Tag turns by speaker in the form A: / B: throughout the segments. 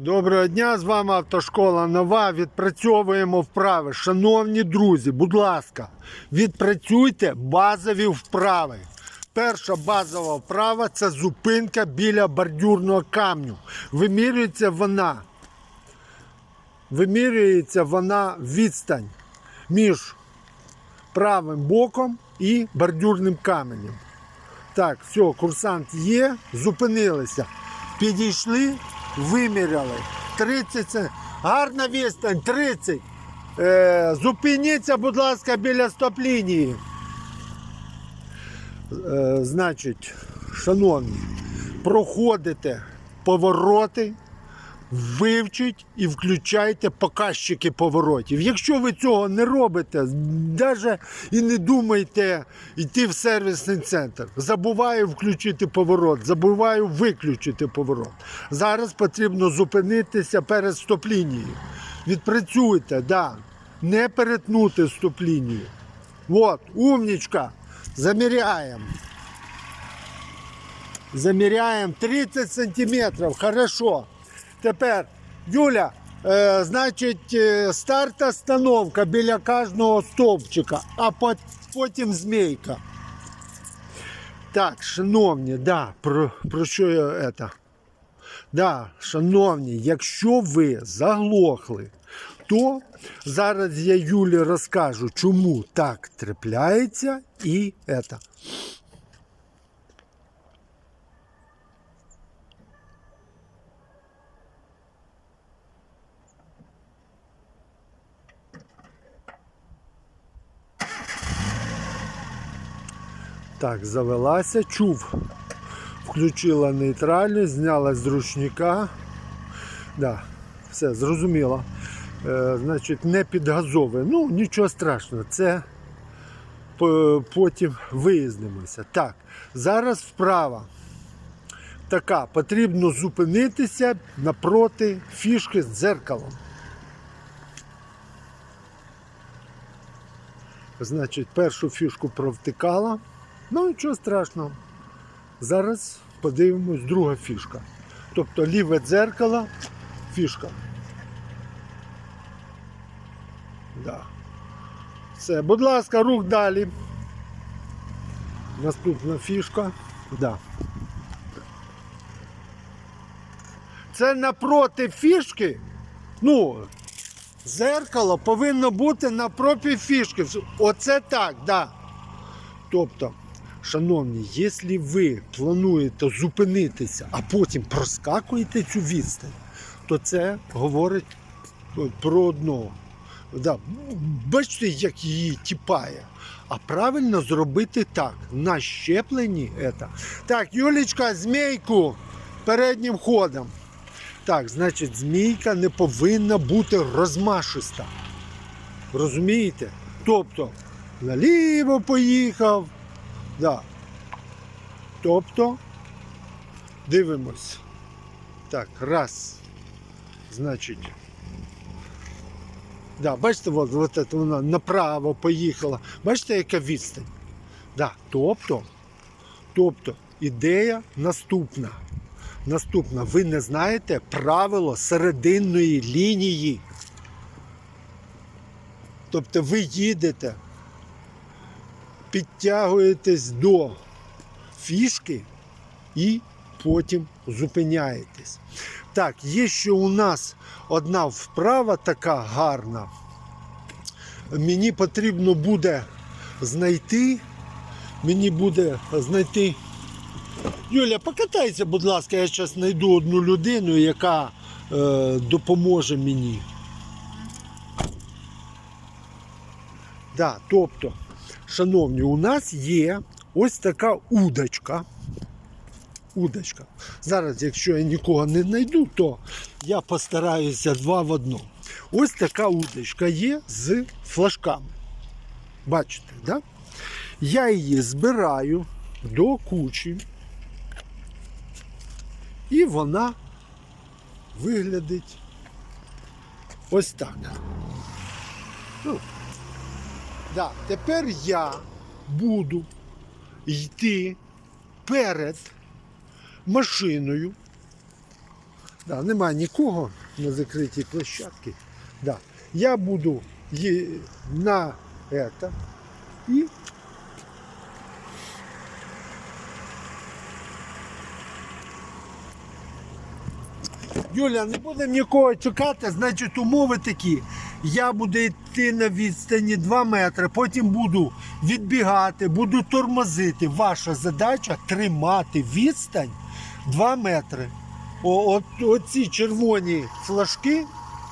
A: Доброго дня, з вами Автошкола Нова. Відпрацьовуємо вправи. Шановні друзі, будь ласка, відпрацюйте базові вправи. Перша базова вправа це зупинка біля бордюрного камню. Вимірюється вона. Вимірюється вона відстань між правим боком і бордюрним каменем. Так, все, курсант є, зупинилися. Підійшли, виміряли. 30 це гарна відстань, 30. Е, зупиніться, будь ласка, біля стоп-лінії. Е, значить, шановні, проходите повороти, вивчіть і включайте показчики поворотів. Якщо ви цього не робите, навіть і не думайте йти в сервісний центр. Забуваю включити поворот, забуваю виключити поворот. Зараз потрібно зупинитися перед стоп-лінією. Відпрацюйте, да. не перетнути стоп-лінію. От, умнічка. Заміряємо. Заміряємо 30 сантиметрів. Хорошо. Тепер, Юля, е, значить, е, старт остановка біля кожного стовпчика, а потім змійка. Так, шановні, да, про, про що я это? Да, шановні, якщо ви заглохли, то зараз я Юлі розкажу, чому так трапляється і это. Так, завелася, чув. Включила нейтральність, зняла з ручника. Да, все, зрозуміло. Е, значить, не підгазовує. Ну, нічого страшного, це потім вияснимося. Так, зараз вправа. Така, потрібно зупинитися напроти фішки з дзеркалом. Значить, першу фішку провтикала. Ну, нічого страшного. Зараз подивимось друга фішка. Тобто ліве дзеркало, фішка. Да. Все, будь ласка, рух далі. Наступна фішка. Да. Це напроти фішки. Ну, зеркало повинно бути напроти фішки. Оце так, да. Тобто, шановні, якщо ви плануєте зупинитися, а потім проскакуєте цю відстань, то це говорить про одного. Да. Бачите, як її тіпає. А правильно зробити так. На щепленні це. Так, Юлічка, змійку переднім ходом. Так, значить, змійка не повинна бути розмашиста. Розумієте? Тобто, наліво поїхав. Да. Тобто, дивимось. Так, раз. Значить. Да, бачите, от, от це вона направо поїхала. Бачите, яка відстань? Да, тобто, тобто, ідея наступна. Наступна. Ви не знаєте правило серединної лінії. Тобто ви їдете, підтягуєтесь до фішки і потім зупиняєтесь. Так, є ще у нас одна вправа така гарна. Мені потрібно буде знайти. Мені буде знайти. Юля, покатайся, будь ласка, я зараз знайду одну людину, яка е, допоможе мені. Да, тобто, шановні, у нас є ось така удочка. Удочка. Зараз, якщо я нікого не знайду, то я постараюся два в одному. Ось така удочка є з флажками. Бачите, да? Я її збираю до кучі. І вона виглядить ось так. Ну, да. Тепер я буду йти перед машиною Да, нема нікого на закритій площадці. Да. Я буду на это і Юля, не будемо нікого чекати, значить умови такі. Я буду йти на відстані 2 метри, потім буду відбігати, буду тормозити. Ваша задача тримати відстань 2 метри. О, от, оці червоні флажки,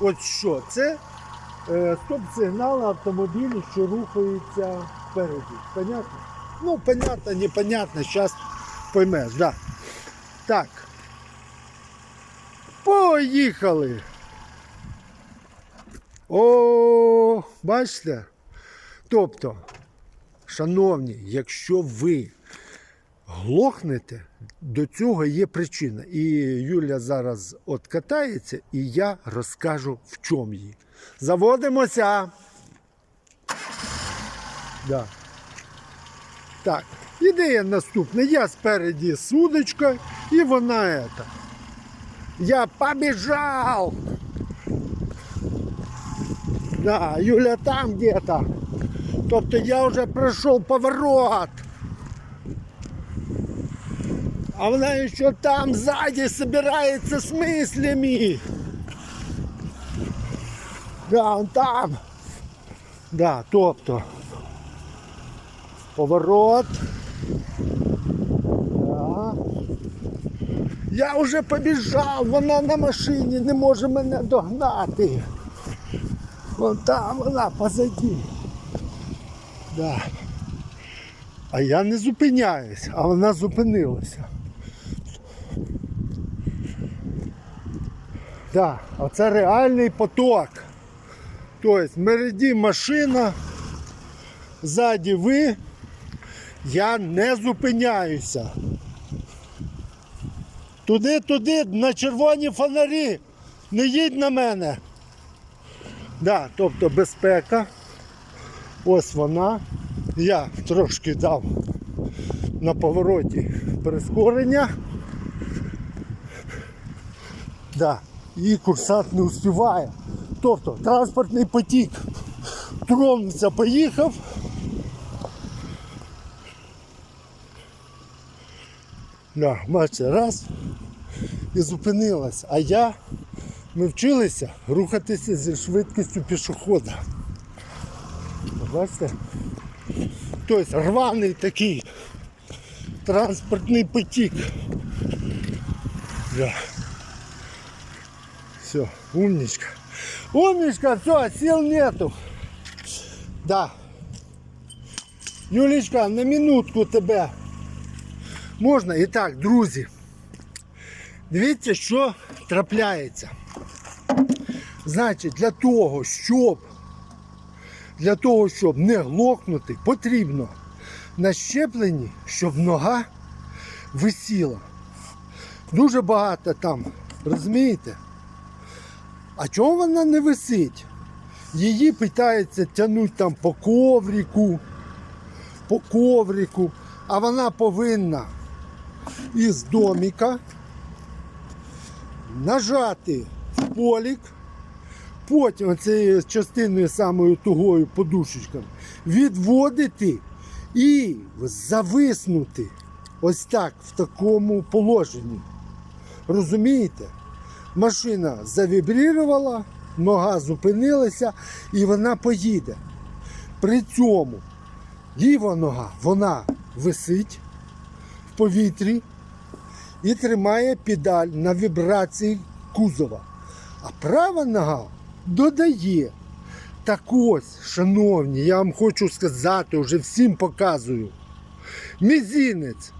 A: от що, це е, стоп-сигнал автомобілю, що рухається впереді. Понятно? Ну, понятно, непонятно, зараз поймеш, да. Так. Поїхали. О, бачите? Тобто, шановні, якщо ви глохнете, до цього є причина. І Юля зараз от катається, і я розкажу, в чому її. Заводимося. Да. Так, ідея наступна. Я спереді з удочкою, і вона это. Я побежал. Да, Юля там где-то. Тобто я вже пройшов поворот. А вона ще там сзади собирается с мыслями. Да, он там. Да, тобто. Поворот. Да. Я вже побіжав, вона на машині не може мене догнати. Вон там вона позаді. Да. А я не зупиняюсь, а вона зупинилася. Да, а це реальний поток. Тобто впереді машина, ззаді ви, я не зупиняюся. Туди, туди, на червоні фонарі. Не їдь на мене. Да, тобто безпека. Ось вона. Я трошки дав на повороті прискорення. Да. І курсант не успіває. Тобто транспортний потік тронувся, поїхав. Да, бачите, раз і зупинилась. А я, ми вчилися рухатися зі швидкістю пішохода. Бачите? Тобто рваний такий транспортний потік. Да. Все, умничка. Умничка, все, сил нету. Да. Юлечка, на минутку тебе. Можна? І так, друзі. Дивіться, що трапляється. Значить, для того, щоб для того, щоб не глохнути, потрібно на щепленні, щоб нога висіла. Дуже багато там, розумієте? А чого вона не висить? Її питаються тягнути там по коврику, по коврику, а вона повинна із доміка нажати в полік, потім цією частиною самою тугою подушечком відводити і зависнути ось так в такому положенні. Розумієте? Машина завібрувала, нога зупинилася і вона поїде. При цьому ліва нога вона висить в повітрі і тримає педаль на вібрації кузова. А права нога додає. Так ось, шановні, я вам хочу сказати, вже всім показую. Мізінець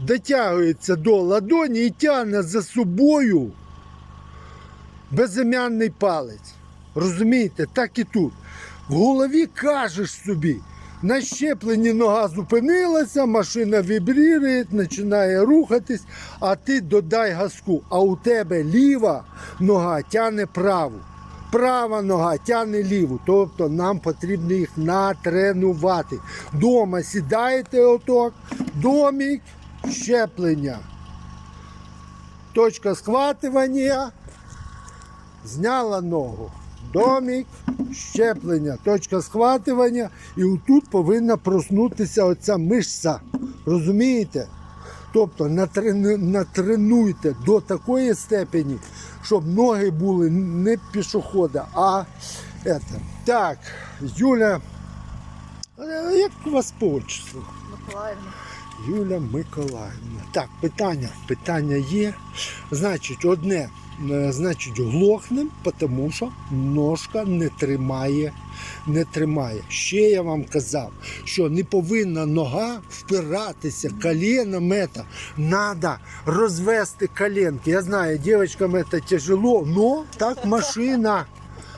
A: дотягується до ладоні і тягне за собою безім'янний палець. Розумієте, так і тут. В голові кажеш собі, на щепленні нога зупинилася, машина вібрірує, починає рухатись, а ти додай газку. А у тебе ліва нога тягне праву. Права нога тягне ліву. Тобто нам потрібно їх натренувати. Дома сідаєте оток, домік, щеплення. точка схватування, зняла ногу. Домик, щеплення, точка схватування, і отут повинна проснутися оця мишця. Розумієте? Тобто натренуйте до такої степені, щоб ноги були не пішохода, а это. Так, Юля, як у вас по отчеству?
B: Миколаївна.
A: Юля Миколаївна. Так, питання. Питання є. Значить, одне, е, значить, глохнем, тому що ножка не тримає. Не тримає. Ще я вам казав, що не повинна нога впиратися коленом. Это. Надо розвести коленки. Я знаю, дівчаткам це тяжело, но так машина.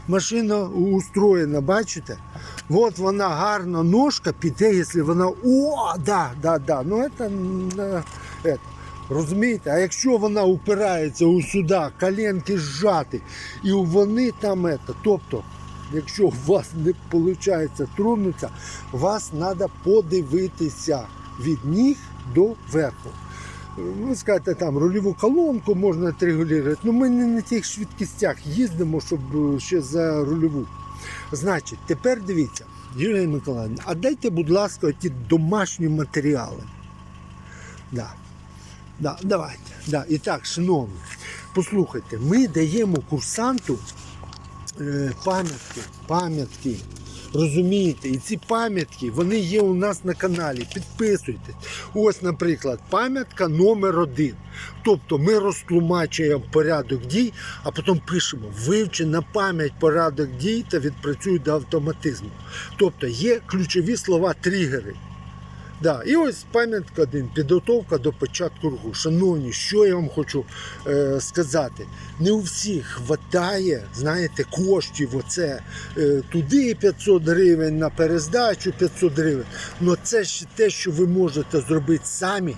A: Машина устроєна, бачите? От вона гарна ножка піде, якщо вона. О, да, да, да. Ну це, це. Розумієте? А якщо вона упирається у сюди, коленки зжаті, і вони там это, тобто, якщо у вас не виходить тронутися, вас треба подивитися від ніг до верху. Ви скажете, там рульову колонку можна отрегулювати. Ну ми не на тих швидкістях їздимо, щоб е, ще за рульову. Значить, тепер дивіться, Юлія Миколаївна, а дайте, будь ласка, ті домашні матеріали. Да. Да, давайте. Да. І так, шановні, послухайте, ми даємо курсанту пам'ятки, пам'ятки. Розумієте, і ці пам'ятки вони є у нас на каналі. Підписуйтесь. Ось, наприклад, пам'ятка номер один. Тобто ми розтлумачуємо порядок дій, а потім пишемо вивчи на пам'ять порядок дій та відпрацюй до автоматизму. Тобто є ключові слова тригери. Да, і ось пам'ятка один, підготовка до початку руху. Шановні, що я вам хочу е, сказати? Не у всіх хватає, знаєте, коштів. Оце е, туди 500 гривень на перездачу 500 гривень. Але це ж те, що ви можете зробити самі.